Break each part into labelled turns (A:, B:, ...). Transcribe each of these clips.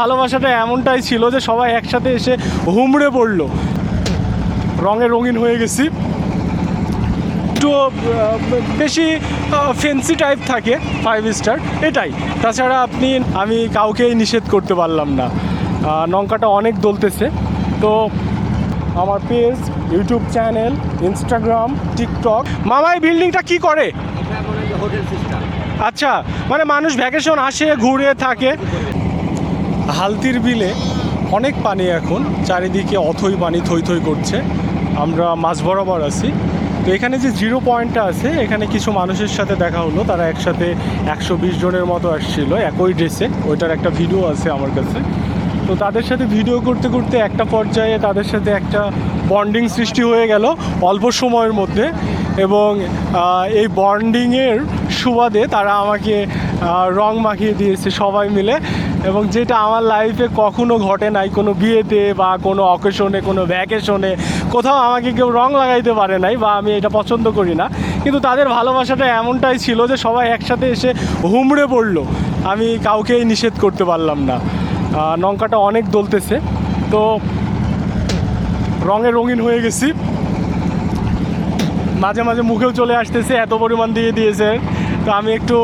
A: ভালোবাসাটা এমনটাই ছিল যে সবাই একসাথে এসে হুমড়ে পড়ল। রঙে রঙিন হয়ে গেছি। একটু বেশি ফেন্সি টাইপ থাকে ফাইভ স্টার এটাই। তাছাড়া আপনি আমি কাউকেই নিষেধ করতে পারলাম না। লঙ্কাটা অনেক দলতেছে। তো আমার page YouTube channel Instagram TikTok মামাই বিল্ডিংটা কি করে? আচ্ছা মানে মানুষ ভ্যাকেশন আসে ঘুরে থাকে। হালতির বিলে অনেক পানি এখন, চারিদিকে অথই পানি থই থই করছে। আমরা মাঝ বরাবর আছি। তো এখানে যে জিরো পয়েন্টটা আছে, এখানে কিছু মানুষের সাথে দেখা হলো। তারা একসাথে একশো বিশ জনের মতো আসছিল, একই ড্রেসে। ওইটার একটা ভিডিও আছে আমার কাছে। তো তাদের সাথে ভিডিও করতে করতে একটা পর্যায়ে তাদের সাথে একটা বন্ডিং সৃষ্টি হয়ে গেল অল্প সময়ের মধ্যে। এবং এই বন্ডিংয়ের সুবাদে তারা আমাকে রং মাখিয়ে দিয়েছে সবাই মিলে। এবং যেটা আমার লাইফে কখনো ঘটে নাই, কোনো বিয়েতে বা কোনো অকেশনে কোনো ভ্যাকেশনে কোথাও আমাকে কেউ রং লাগাইতে পারে নাই বা আমি এটা পছন্দ করি না। কিন্তু তাদের ভালোবাসাটা এমনটাই ছিল যে সবাই একসাথে এসে হুমড়ে পড়ল। আমি কাউকেই নিষেধ করতে পারলাম না। লঙ্কাটা অনেক দলতেছে। তো রঙে রঙিন হয়ে গেছি। মাঝে মাঝে মুখেও চলে আসতেছে, এত পরিমাণ দিয়ে দিয়েছে। তো আমি একটু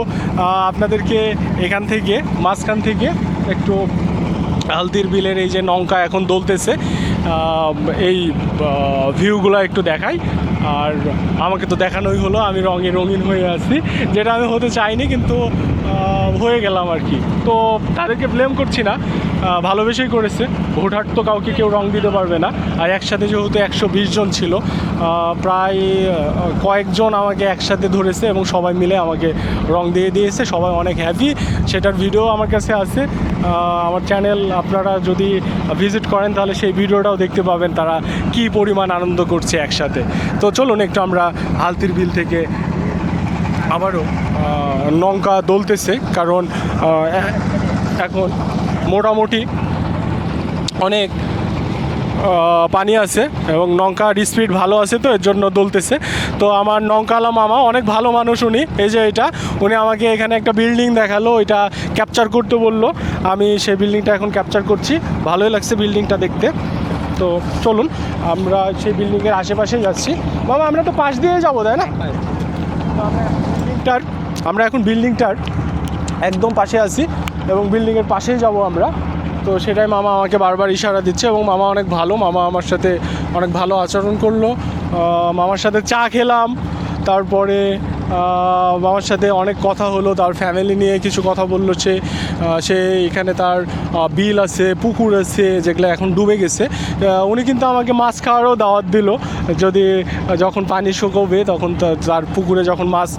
A: আপনাদেরকে এখান থেকে, মাঝখান থেকে একটু হালদির বিলের এই যে নৌকা এখন দলতেছে এই ভিউগুলো একটু দেখাই। আর আমাকে তো দেখানোই হলো, আমি রঙে রঙিন হয়ে আছি। যেটা আমি হতে চাইনি, কিন্তু হয়ে গেলাম আর কি। তো তাদেরকে ব্লেম করছি না। ভালোবেসেই করেছে। হুটহাট তো কাউকে কেউ রং দিতে পারবে না। আর একসাথে যেহেতু একশো বিশ জন ছিল প্রায় কয়েকজন আমাকে একসাথে ধরেছে এবং সবাই মিলে আমাকে রং দিয়ে দিয়েছে। সবাই অনেক হ্যাপি সেটার ভিডিও আমার কাছে আছে। আমার চ্যানেল আপনারা যদি ভিজিট করেন, তাহলে সেই ভিডিওটাও দেখতে পাবেন তারা কি পরিমাণ আনন্দ করছে একসাথে। তো চলুন একটু আমরা হালতির বিল থেকে আবারও নৌকা দলতেছে কারণ এখন মোটামুটি অনেক পানি আছে এবং নৌকার স্পিড ভালো আছে তো, এর জন্য দলতেছে। তো আমার নৌকালা মামা অনেক ভালো মানুষ উনি, এই যে এটা। উনি আমাকে এখানে একটা বিল্ডিং দেখাল এটা ক্যাপচার করতে বলল। আমি সেই বিল্ডিংটা এখন ক্যাপচার করছি। ভালোই লাগছে বিল্ডিংটা দেখতে। তো চলুন, আমরা সেই বিল্ডিংয়ের আশেপাশেই যাচ্ছি। মামা, আমরা তো পাশ দিয়ে যাব, তাই না? বিল্ডিংটার, আমরা এখন বিল্ডিংটার একদম পাশে আছি এবং বিল্ডিংয়ের পাশেই যাব আমরা। তো সেটাই মামা আমাকে বারবার ইশারা দিচ্ছে এবং মামা অনেক ভালো, মামা আমার সাথে অনেক ভালো আচরণ করল। মামার সাথে চা খেলাম, তারপরে মামার সাথে অনেক কথা হলো, তার ফ্যামিলি নিয়ে কিছু কথা বলল সে সে এখানে তার বিল আছে, পুকুর আছে, যেগুলো এখন ডুবে গেছে। উনি কিন্তু আমাকে মাছ খাওয়ারও দাওয়াত দিল। যদি যখন পানি শুকোবে, তখন তার পুকুরে যখন মাছ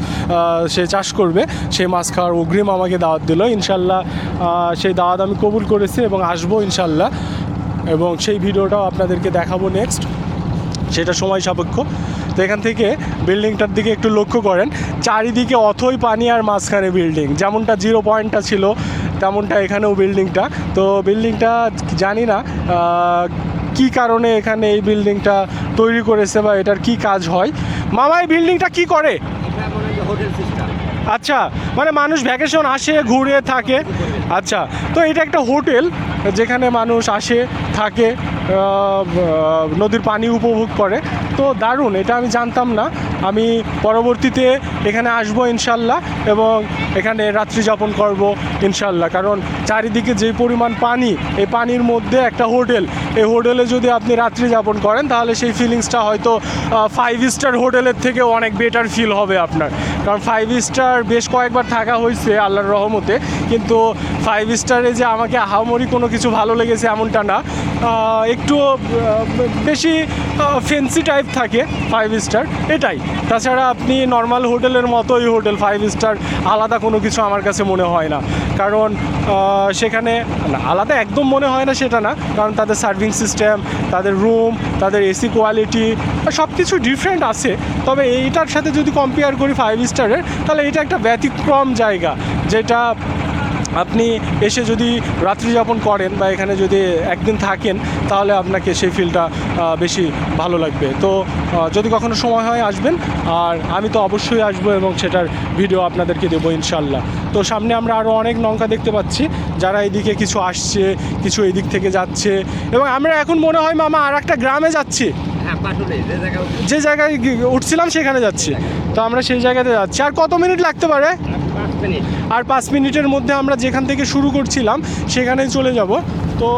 A: সে চাষ করবে সেই মাছ খাওয়ার অগ্রিম আমাকে দাওয়াত দিল। ইনশাল্লাহ সেই দাওয়াত আমি কবুল করেছি এবং আসব ইনশাল্লাহ। এবং সেই ভিডিওটাও আপনাদেরকে দেখাবো নেক্সট সেটা সময় সাপেক্ষ। তো এখান থেকে বিল্ডিংটার দিকে একটু লক্ষ্য করেন। চারিদিকে অথই পানি আর মাঝখানে বিল্ডিং। যেমনটা জিরো পয়েন্টটা ছিল, তেমনটা এখানেও বিল্ডিংটা। তো বিল্ডিংটা জানি না কি কারণে এখানে এই বিল্ডিংটা তৈরি করেছে বা এটার কি কাজ হয়। মামা, এই বিল্ডিংটা কি করে? আচ্ছা মানে মানুষ ভ্যাকেশন আসে, ঘুরে, থাকে। আচ্ছা তো এটা একটা হোটেল, যেখানে মানুষ আসে, থাকে। নদীর পানি উপভোগ করে। তো দারুণ, এটা আমি জানতাম না। আমি পরবর্তীতে এখানে আসব ইনশাল্লাহ এবং এখানে রাত্রি যাপন করব ইনশাল্লাহ। কারণ চারিদিকে যে পরিমাণ পানি, এই পানির মধ্যে একটা হোটেল, এই হোটেলে যদি আপনি রাত্রি যাপন করেন, তাহলে সেই ফিলিংসটা হয়তো ফাইভ স্টার হোটেলের থেকে অনেক বেটার ফিল হবে আপনার। কারণ ফাইভ স্টার বেশ কয়েকবার থাকা হয়েছে, আল্লাহর রহমতে। কিন্তু ফাইভ স্টারে যে আমাকে আহামরি কোনো কিছু ভালো লেগেছে এমনটা না। একটু বেশি ফেন্সি টাইপ থাকে ফাইভ স্টার এটাই। তাছাড়া আপনি নর্মাল হোটেলের মতোই হোটেল ফাইভ স্টার আলাদা কোনো কিছু আমার কাছে মনে হয় না। কারণ সেখানে আলাদা একদম মনে হয় না সেটা না। কারণ তাদের সার্ভিং সিস্টেম তাদের রুম তাদের এসি কোয়ালিটি সব কিছু ডিফারেন্ট আছে। তবে এইটার সাথে যদি কম্পেয়ার করি ফাইভ স্টারের তাহলে এটা একটা ব্যতিক্রম জায়গা। যেটা আপনি এসে যদি রাত্রি যাপন করেন বা এখানে যদি একদিন থাকেন, তাহলে আপনাকে সেই ফিলটা বেশি ভালো লাগবে। তো যদি কখনো সময় হয় আসবেন, আর আমি তো অবশ্যই আসব এবং সেটার ভিডিও আপনাদেরকে দেবো ইনশাল্লাহ তো সামনে আমরা আরও অনেক নৌকা দেখতে পাচ্ছি, যারা এদিকে কিছু আসছে, কিছু এদিক থেকে যাচ্ছে, এবং আমরা এখন মনে হয় মামা আর একটা গ্রামে যাচ্ছি।
B: যে জায়গায় উঠে
A: যে জায়গায় উঠছিলাম সেখানে যাচ্ছি। তো আমরা সেই জায়গাতে যাচ্ছি। আর কত মিনিট লাগতে পারে? আর পাঁচ মিনিটের মধ্যে আমরা যেখান থেকে শুরু করছিলাম সেখানেই চলে যাব। তো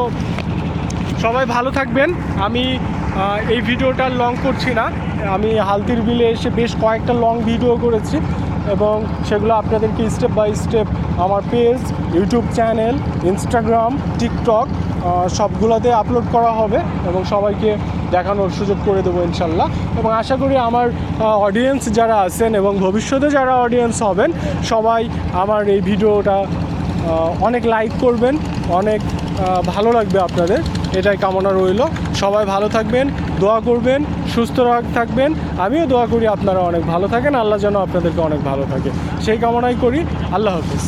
A: সবাই ভালো থাকবেন। আমি এই ভিডিওটা লং করছি না। আমি হালতির বিলে এসে বেশ কয়েকটা লং ভিডিও করেছি এবং সেগুলো আপনাদেরকে স্টেপ বাই স্টেপ আমার page YouTube channel Instagram TikTok সবগুলোতে আপলোড করা হবে এবং সবাইকে দেখানোর সুযোগ করে দেবো ইনশাল্লাহ। এবং আশা করি আমার অডিয়েন্স যারা আছেন এবং ভবিষ্যতে যারা অডিয়েন্স হবেন, সবাই আমার এই ভিডিওটা অনেক লাইক করবেন, অনেক ভালো লাগবে আপনাদের। এটাই কামনা রইল। সবাই ভালো থাকবেন, দোয়া করবেন, সুস্থ থাকবেন। আমিও দোয়া করি আপনারা অনেক ভালো থাকেন, আল্লাহ যেন আপনাদেরকে অনেক ভালো থাকে। সেই কামনাই করি। আল্লাহ হাফিজ।